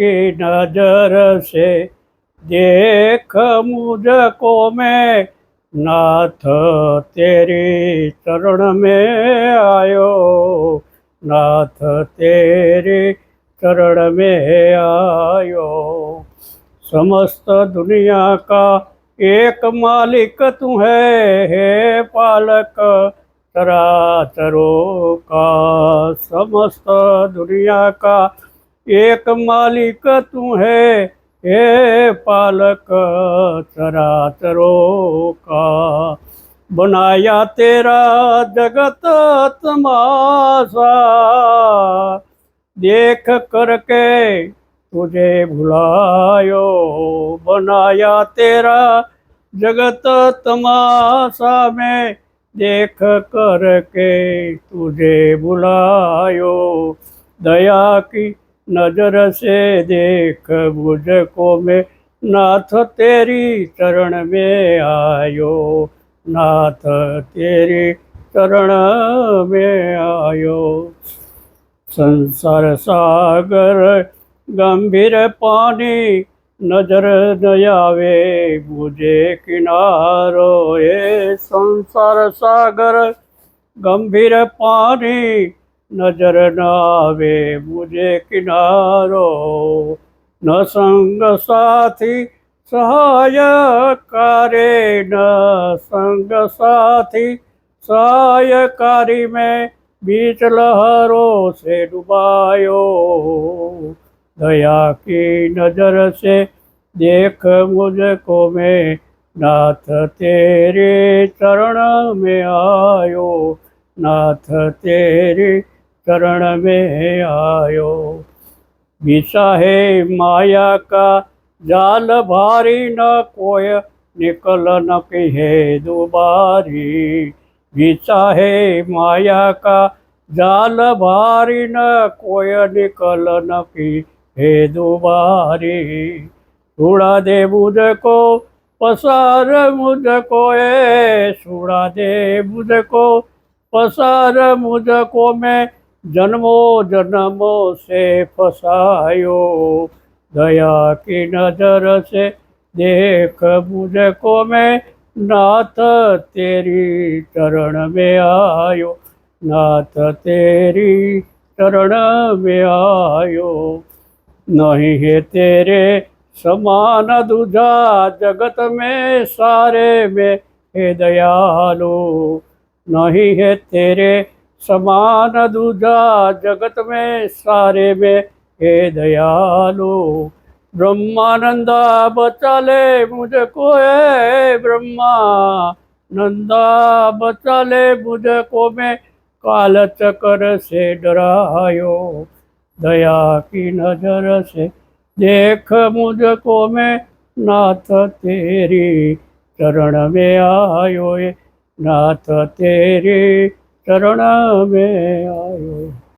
की नज़र से देख मुझको मैं। नाथ, तेरी चरण में आयो। नाथ, तेरे चरण में आयो। समस्त दुनिया का एक मालिक तू है, हे पालक। चराचरों का समस्त दुनिया का एक मालिक तू है हे पालक चराचरों का। बनाया तेरा जगत तमाशा, देख करके तुझे भुलायो। बनाया तेरा जगत तमाशा में, देख करके तुझे भुलायो। दया की नज़र से देख मुझको मैं नाथ तेरी चरण में आयो नाथ तेरी चरण में आयो संसार सागर गंभीर पानी नज़र न आवे मुझे किनारो ये संसार सागर गंभीर पानी नज़र आवे मुझे किनारो। न संग साथी सहाय करे, न संग साथी सहायकारी में बीच लहरों से डुबायो। दया की नज़र से देख मुझको मैं, नाथ तेरे चरण में आयो। नाथ तेरे चरण में आयो। विषा है माया का जाल भारी न कोय, निकल न कहे दुबारी। विषा है माया का जाल भारी न कोय, निकल न की हे दुबारी। छुड़ा दे मुझको पसार मुझको ए छुड़ा दे मुझको पसार मुझको मैं जन्मों जन्मों से फसायो। दया की नज़र से देख मुझको मैं, नाथ तेरी चरण में आयो। नाथ तेरी चरण में आयो। नहीं है तेरे समान दूजा जगत में, सारे में हे दयालु। नहीं है तेरे समान दूजा जगत में, सारे में, हे दयालु। ब्रह्मानंदा बचा ले मुझको, है ब्रह्मा नंदा बचा ले मुझको, मैं काल चक्र से डरायो। दया की नज़र से देख मुझको, मैं नाथ तेरी चरण में आयो। ये नाथ तेरी चरण में आयो